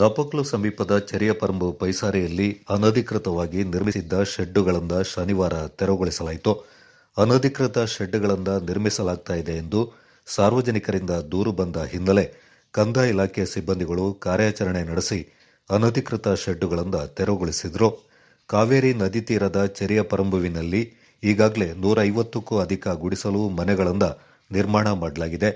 ನಾಪಕ್ಲು ಸಮೀಪದ ಚೆರಿಯಪರಂಬು ಪೈಸಾರೆಯಲ್ಲಿ ಅನಧಿಕೃತವಾಗಿ ನಿರ್ಮಿಸಿದ್ದ ಶೆಡ್ಡುಗಳಿಂದ ಶನಿವಾರ ತೆರವುಗೊಳಿಸಲಾಯಿತು. ಅನಧಿಕೃತ ಶೆಡ್ಡುಗಳಿಂದ ನಿರ್ಮಿಸಲಾಗ್ತಾ ಇದೆ ಎಂದು ಸಾರ್ವಜನಿಕರಿಂದ ದೂರು ಬಂದ ಹಿನ್ನೆಲೆ ಕಂದಾಯ ಇಲಾಖೆ ಸಿಬ್ಬಂದಿಗಳು ಕಾರ್ಯಾಚರಣೆ ನಡೆಸಿ ಅನಧಿಕೃತ ಶೆಡ್ಡುಗಳಿಂದ ತೆರವುಗೊಳಿಸಿದರು. ಕಾವೇರಿ ನದಿ ತೀರದ ಚೆರಿಯಪರಂಬುವಿನಲ್ಲಿ ಈಗಾಗಲೇ ನೂರ ಐವತ್ತಕ್ಕೂ ಅಧಿಕ ಗುಡಿಸಲು ಮನೆಗಳಿಂದ ನಿರ್ಮಾಣ ಮಾಡಲಾಗಿದೆ.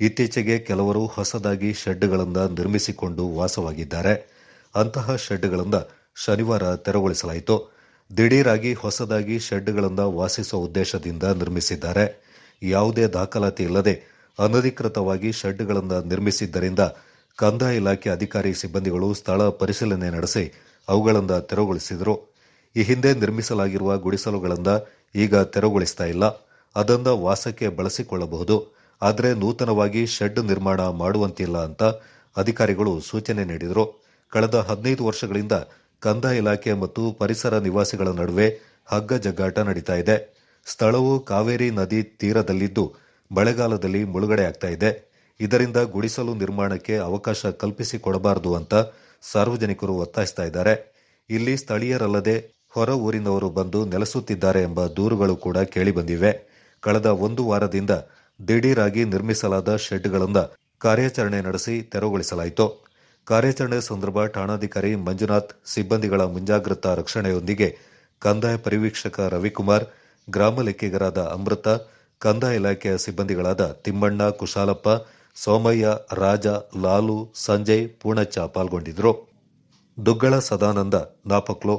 ಇತ್ತೀಚೆಗೆ ಕೆಲವರು ಹೊಸದಾಗಿ ಶೆಡ್ಗಳಿಂದ ನಿರ್ಮಿಸಿಕೊಂಡು ವಾಸವಾಗಿದ್ದಾರೆ. ಅಂತಹ ಶೆಡ್ಗಳಿಂದ ಶನಿವಾರ ತೆರವುಗೊಳಿಸಲಾಯಿತು. ದಿಢೀರಾಗಿ ಹೊಸದಾಗಿ ಶೆಡ್ಗಳಿಂದ ವಾಸಿಸುವ ಉದ್ದೇಶದಿಂದ ನಿರ್ಮಿಸಿದ್ದಾರೆ. ಯಾವುದೇ ದಾಖಲಾತಿ ಇಲ್ಲದೆ ಅನಧಿಕೃತವಾಗಿ ಶೆಡ್ಗಳಿಂದ ನಿರ್ಮಿಸಿದ್ದರಿಂದ ಕಂದಾಯ ಇಲಾಖೆ ಅಧಿಕಾರಿ ಸಿಬ್ಬಂದಿಗಳು ಸ್ಥಳ ಪರಿಶೀಲನೆ ನಡೆಸಿ ಅವುಗಳಿಂದ ತೆರವುಗೊಳಿಸಿದರು. ಈ ಹಿಂದೆ ನಿರ್ಮಿಸಲಾಗಿರುವ ಗುಡಿಸಲುಗಳಿಂದ ಈಗ ತೆರವುಗೊಳಿಸ್ತಾ ಇಲ್ಲ. ಅದನ್ನು ವಾಸಕ್ಕೆ ಬಳಸಿಕೊಳ್ಳಬಹುದು. ಆದರೆ ನೂತನವಾಗಿ ಶೆಡ್ ನಿರ್ಮಾಣ ಮಾಡುವಂತಿಲ್ಲ ಅಂತ ಅಧಿಕಾರಿಗಳು ಸೂಚನೆ ನೀಡಿದರು. ಕಳೆದ ಹದಿನೈದು ವರ್ಷಗಳಿಂದ ಕಂದಾಯ ಇಲಾಖೆ ಮತ್ತು ಪರಿಸರ ನಿವಾಸಿಗಳ ನಡುವೆ ಹಗ್ಗ ಜಗ್ಗಾಟ ನಡೀತಾ ಇದೆ. ಸ್ಥಳವು ಕಾವೇರಿ ನದಿ ತೀರದಲ್ಲಿದ್ದು ಮಳೆಗಾಲದಲ್ಲಿ ಮುಳುಗಡೆ ಆಗ್ತಾ ಇದೆ. ಇದರಿಂದ ಗುಡಿಸಲು ನಿರ್ಮಾಣಕ್ಕೆ ಅವಕಾಶ ಕಲ್ಪಿಸಿಕೊಡಬಾರದು ಅಂತ ಸಾರ್ವಜನಿಕರು ಒತ್ತಾಯಿಸ್ತಾ ಇದ್ದಾರೆ. ಇಲ್ಲಿ ಸ್ಥಳೀಯರಲ್ಲದೆ ಹೊರ ಊರಿನವರು ಬಂದು ನೆಲೆಸುತ್ತಿದ್ದಾರೆ ಎಂಬ ದೂರುಗಳು ಕೂಡ ಕೇಳಿಬಂದಿವೆ ಕಳೆದ ಒಂದು ವಾರದಿಂದ ದಿಢೀರಾಗಿ ನಿರ್ಮಿಸಲಾದ ಶೆಡ್ಗಳಿಂದ ಕಾರ್ಯಾಚರಣೆ ನಡೆಸಿ ತೆರವುಗೊಳಿಸಲಾಯಿತು. ಕಾರ್ಯಾಚರಣೆ ಸಂದರ್ಭ ಠಾಣಾಧಿಕಾರಿ ಮಂಜುನಾಥ್, ಸಿಬ್ಬಂದಿಗಳ ಮುಂಜಾಗ್ರತಾ ರಕ್ಷಣೆಯೊಂದಿಗೆ ಕಂದಾಯ ಪರಿವೀಕ್ಷಕ ರವಿಕುಮಾರ್, ಗ್ರಾಮ ಲೆಕ್ಕಿಗರಾದ ಅಮೃತ, ಕಂದಾಯ ಇಲಾಖೆಯ ಸಿಬ್ಬಂದಿಗಳಾದ ತಿಮ್ಮಣ್ಣ, ಕುಶಾಲಪ್ಪ, ಸೋಮಯ್ಯ, ರಾಜ, ಲಾಲು, ಸಂಜಯ್ ಪೂಣಚ್ಚ ಪಾಲ್ಗೊಂಡಿದ್ದರು. ದುಗ್ಗಳ ಸದಾನಂದ, ನಾಪಕ್ಲು.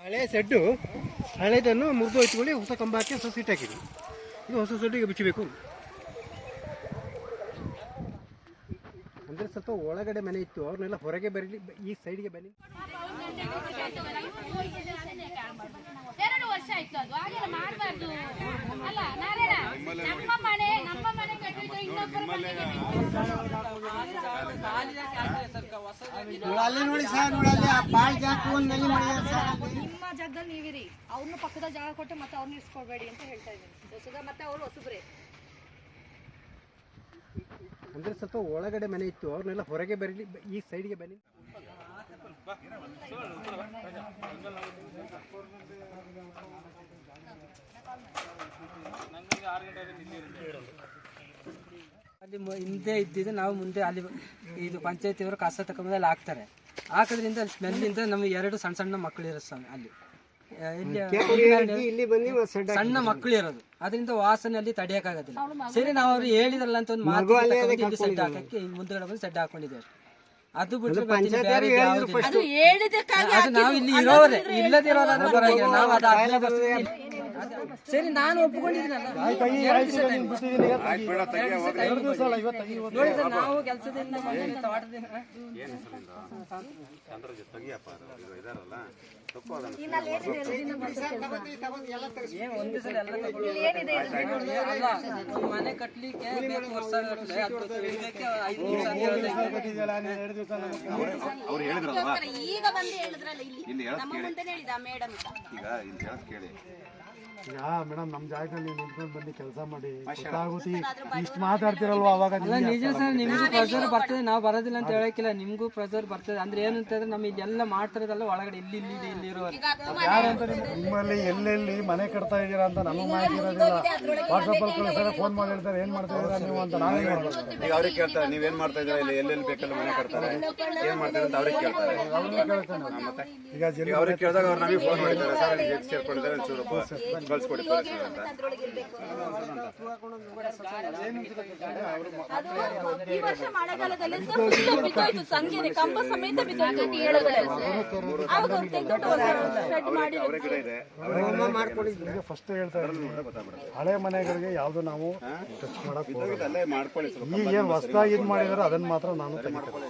ಹಳೆ ಸೆಡ್ಡು ಹಳೆದನ್ನು ಮುರಿದು ಹೊಸ ಕಂಬಕ್ಕೆ ಹಾಕಿದ್ವಿ. ಇದು ಹೊಸ ಸೊಡ್ಡಿಗೆ ಬಿಚ್ಚಬೇಕು. ಅಂದರೆ ಸ್ವಲ್ಪ ಒಳಗಡೆ ಮನೆ ಇತ್ತು ಅವ್ರನ್ನೆಲ್ಲ ಹೊರಗೆ ಬರಲಿ ಈ ಸೈಡ್ಗೆ ಬನ್ನಿ. ಆಯ್ತು ಅದು. ಹಾಗೆಲ್ಲ ಮಾಡಬಾರ್ದು. ಅಲ್ಲ ನಾರಾಯಣ ನಮ್ಮ ಮನೆ ನಮ್ಮ ಮನೆ ಕಟ್ಟಿದ್ರೆ ಇನ್ನೊಬ್ಬರ ಮನೆಗೆ ಅಲ್ಲಿ ನೋಡಿ ಸರ್ ನೋಡಲ್ಲಿ ಆ ಬಾಳ್ ಜಾಕು ಒಂದು ನಲ್ಲಿ ಮಾಡಿ ಸರ್ ನಿಮ್ಮ ಜಾಗದಲ್ಲಿ ನೀವಿರಿ ಅವ್ರನ್ನ ಪಕ್ಕದ ಜಾಗ ಕೊಟ್ಟು ಮತ್ತೆ ಅವ್ರನ್ನ ಇಸ್ಕೊಳ್ಬೇಡಿ ಅಂತ ಹೇಳ್ತಾ ಇದ್ದೀನಿ. ಹೊಸದ ಮತ್ತೆ ಅವರು ಹೊಸಬ್ರೆ. ಅಂದ್ರೆ ಸ್ವಲ್ಪ ಒಳಗಡೆ ಮನೆ ಇತ್ತು ಅವ್ರನ್ನೆಲ್ಲ ಹೊರಗೆ ಬರಲಿ ಈ ಸೈಡ್ಗೆ ಬನ್ನಿ. ಅಲ್ಲಿ ಹಿಂದೆ ಇದ್ದಿದ್ದು ನಾವು ಮುಂದೆ ಅಲ್ಲಿ ಇದು ಪಂಚಾಯತಿಯವರು ಕಸ ತಗೊಂಡು ಅಲ್ಲಿ ಹಾಕ್ತಾರೆ. ಹಾಕೋದ್ರಿಂದ ಅಲ್ಲಿ ಸ್ಮೆಲ್ಲಿಂದ ನಮಗೆ ಎರಡು ಸಣ್ಣ ಸಣ್ಣ ಮಕ್ಕಳು ಇರೋ ಸ್ವಾಮಿ ಅಲ್ಲಿ. ಇಲ್ಲಿ ಇಲ್ಲಿ ಬನ್ನಿ ಸಣ್ಣ ಮಕ್ಕಳು ಇರೋದು. ಅದರಿಂದ ವಾಸನೆ ಅಲ್ಲಿ ತಡೆಯಕ್ಕಾಗೋದಿಲ್ಲ ಸರಿ ನಾವು ಅವ್ರು ಹೇಳಿದ್ರಲ್ಲ ಅಂತ ಒಂದು ಮಾತು ಇಲ್ಲಿ ಸೆಡ್ ಹಾಕಕ್ಕೆ ಮುಂದೆ ಮುಂದ್ಗಡೆ ಬಂದು ಸೆಡ್ ಹಾಕೊಂಡಿದ್ದೇವೆ ಅದು ಬಿಟ್ಟು ನಾವು ಇಲ್ಲಿ ಇರೋರೆ. ಇಲ್ಲದಿರೋರಾದ್ರೆ ಪರವಾಗಿಲ್ಲ. ನಾವು ಅದು ಸರಿ ನಾನು time. ನೋಡಿ ಸರ್, ನಾವು ಕೆಲಸದಿಂದ ಬಂದು ತೋಟದಿಂದ ಏನ್ ಒಂದೇ ಸಲ ಎಲ್ಲ ತಗೊಳ್ಳೋದು? ಅಲ್ಲ, ಒಂದ್ ಮನೆ ಕಟ್ಲಿಕ್ಕೆ ಬೇಕು ವರ್ಷ ಗಟ್ಲೆ, ಅದು ಇದಕ್ಕೆ ಐದು ನಿಮಿಷ ಅಂತ ಹೇಳ್ದೆ. ಈಗ ಬಂದು ಹೇಳಿದ್ರಲ್ಲ ಇಲ್ಲಿ. ನಮ್ಮ ಮುಂದೆನೆ ಹೇಳಿದ ಮೇಡಮ್ ಈಗ ಮೇಡಮ್ ನಮ್ಮ ಜಾಗದಲ್ಲಿ ನೀವು ನಿಂತ್ಕೊಂಡು ಬಂದು ಕೆಲಸ ಮಾಡಿ. ಗೊತ್ತಾಗುತ್ತೆ ಇಷ್ಟು ಮಾತಾಡ್ತಿರಲ್ವಾ ಅವಾಗ ಅಲ್ಲ ನಿಜ ಸರ್ ನಿಮಗೂ ಪ್ರೆಷರ್ ಬರ್ತದೆ ನಾವು ಬರೋದಿಲ್ಲ ಅಂತ ಹೇಳಕ್ಕಿಲ್ಲ ನಿಮಗೂ ಪ್ರೆಷರ್ ಬರ್ತದೆ. ಅಂದ್ರೆ ಏನು ಅಂತಂದ್ರೆ ನಮಗೆ ಇದೆಲ್ಲ ಮಾಡ್ತಿರೋದಲ್ಲ ಒಳಗಡೆ ಇಲ್ಲಿ ಇಲ್ಲಿ ಇದೆ, ಯಾರು ಇರುವವರು ನಿಮ್ಮಲ್ಲಿ ಎಲ್ಲೆಲ್ಲಿ ಮನೆ ಕಟ್ತಾ ಇದ್ದೀರಾ ಅಂತ ನಮಗೆ ಮಾಹಿತಿ ಇರೋದಿಲ್ಲ. ವಾಟ್ಸಪ್ ಅಲ್ಲಿ ಕಳಿಸ್ತಾರೆ ಫೋನ್ ಮಾಡಿ ಹೇಳ್ತಾರೆ ಏನು ಮಾಡ್ತಾ ಇದ್ದೀರಾ ನೀವು ಅಂತ ನಾವೇ ಈಗ ಅವ್ರಿಗೆ ಕೇಳ್ತಾರೆ ನೀವೇನ್ ಮಾಡ್ತಾ ಇದ್ದೀರಾ ಇಲ್ಲಿ ಎಲ್ಲೆಲ್ಲಿ ಬೇಕಲ್ಲ ಮನೆ ಕಟ್ತಾರೆ? ಏನು ಮಾಡ್ತಾರೆ ಅಂತ ಅವ್ರಿಗೆ ಕೇಳ್ತಾರೆ. ಈಗ ಈಗ ಅವ್ರಿಗೆ ಕೇಳಿದಾಗ ಅವ್ರು ನಮಗೆ ಫೋನ್ ಮಾಡಿದ್ದಾರೆ ಸರ್ ಸೇರ್ಕೊಂಡಿದ್ದಾರೆ ಒಂಚೂರು ಕಳ್ಸ್ಕೊಡಿ ಈ ವರ್ಷ ಮಳೆಗಾಲದಲ್ಲಿ ಬಿದ್ದೋಯ್ತು ಕಂಬ ಸಮೇತ ಬಿದ್ದೋಯ್ತು. ಅವ್ರು ಶೆಡ್ ಮಾಡಿ ಫಸ್ಟ್ ಹೇಳ್ತಾ ಹಳೆ ಮನೆಗಳಿಗೆ ಯಾವ್ದು ನಾವು ಟಚ್ ಮಾಡಕ್ ಹೋಗಲ್ಲ. ಈಗ ಏನ್ ಹೊಸದಾಗಿ ಇದ್ ಮಾಡಿದಾರೆ ಅದನ್ನ ಮಾತ್ರ ನಾನು ತೆಗಿತೇನೆ.